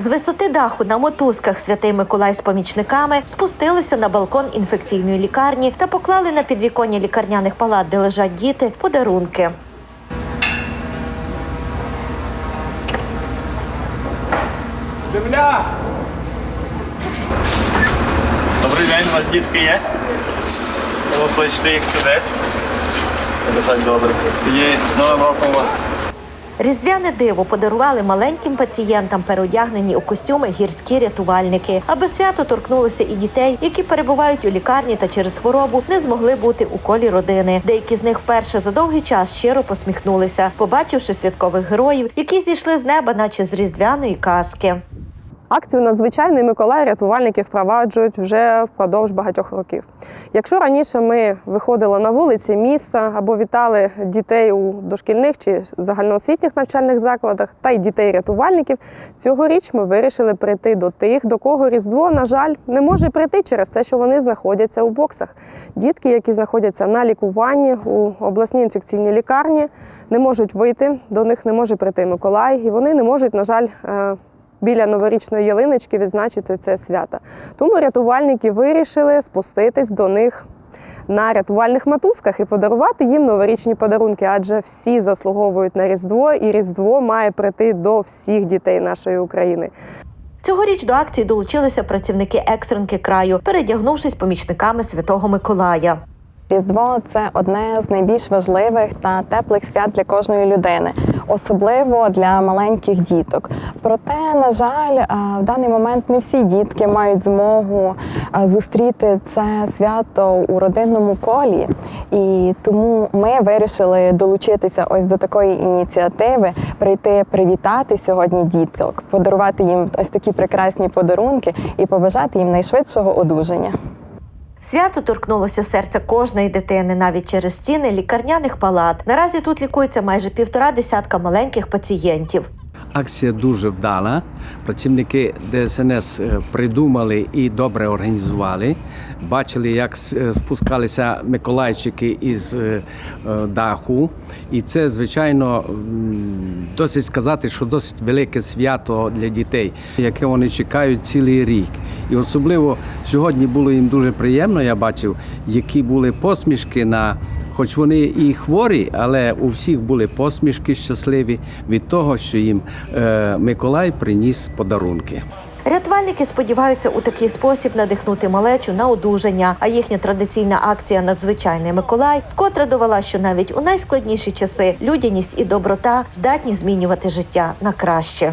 З висоти даху на мотузках святий Миколай з помічниками спустилися на балкон інфекційної лікарні та поклали на підвіконня лікарняних палат, де лежать діти, подарунки. Земля! Добрий день, у вас дітки є? Ви кличте їх сюди. Добре. Тоді з Новим роком вас. Різдвяне диво подарували маленьким пацієнтам, переодягнені у костюми гірські рятувальники, аби свято торкнулося і дітей, які перебувають у лікарні та через хворобу не змогли бути у колі родини. Деякі з них вперше за довгий час щиро посміхнулися, побачивши святкових героїв, які зійшли з неба, наче з різдвяної казки. Акцію надзвичайний Миколай рятувальники впроваджують вже впродовж багатьох років. Якщо раніше ми виходили на вулиці міста або вітали дітей у дошкільних чи загальноосвітніх навчальних закладах та й дітей рятувальників, цьогоріч ми вирішили прийти до тих, до кого Різдво, на жаль, не може прийти через те, що вони знаходяться у боксах. Дітки, які знаходяться на лікуванні у обласній інфекційній лікарні, не можуть вийти, до них не може прийти Миколай, і вони не можуть, на жаль, е, біля новорічної ялиночки відзначити це свято. Тому рятувальники вирішили спуститись до них на рятувальних мотузках і подарувати їм новорічні подарунки, адже всі заслуговують на Різдво, і Різдво має прийти до всіх дітей нашої України. Цьогоріч до акції долучилися працівники екстренки краю, передягнувшись помічниками Святого Миколая. Різдво це одне з найбільш важливих та теплих свят для кожної людини, особливо для маленьких діток. Проте, на жаль, в даний момент не всі дітки мають змогу зустріти це свято у родинному колі, і тому ми вирішили долучитися ось до такої ініціативи, прийти привітати сьогодні діток, подарувати їм ось такі прекрасні подарунки і побажати їм найшвидшого одужання. Свято торкнулося серця кожної дитини навіть через стіни лікарняних палат. Наразі тут лікується майже півтора десятка маленьких пацієнтів. Акція дуже вдала. Працівники ДСНС е, придумали і добре організували. Бачили, як е, спускалися миколайчики із е, даху. І це, звичайно, досить сказати, що досить велике свято для дітей, яке вони чекають цілий рік. І особливо сьогодні було їм дуже приємно. Я бачив, які були посмішки на Хоч вони і хворі, але у всіх були посмішки щасливі від того, що їм е, Миколай приніс подарунки. Рятувальники сподіваються у такий спосіб надихнути малечу на одужання. А їхня традиційна акція Надзвичайний Миколай вкотре довела, що навіть у найскладніші часи людяність і доброта здатні змінювати життя на краще.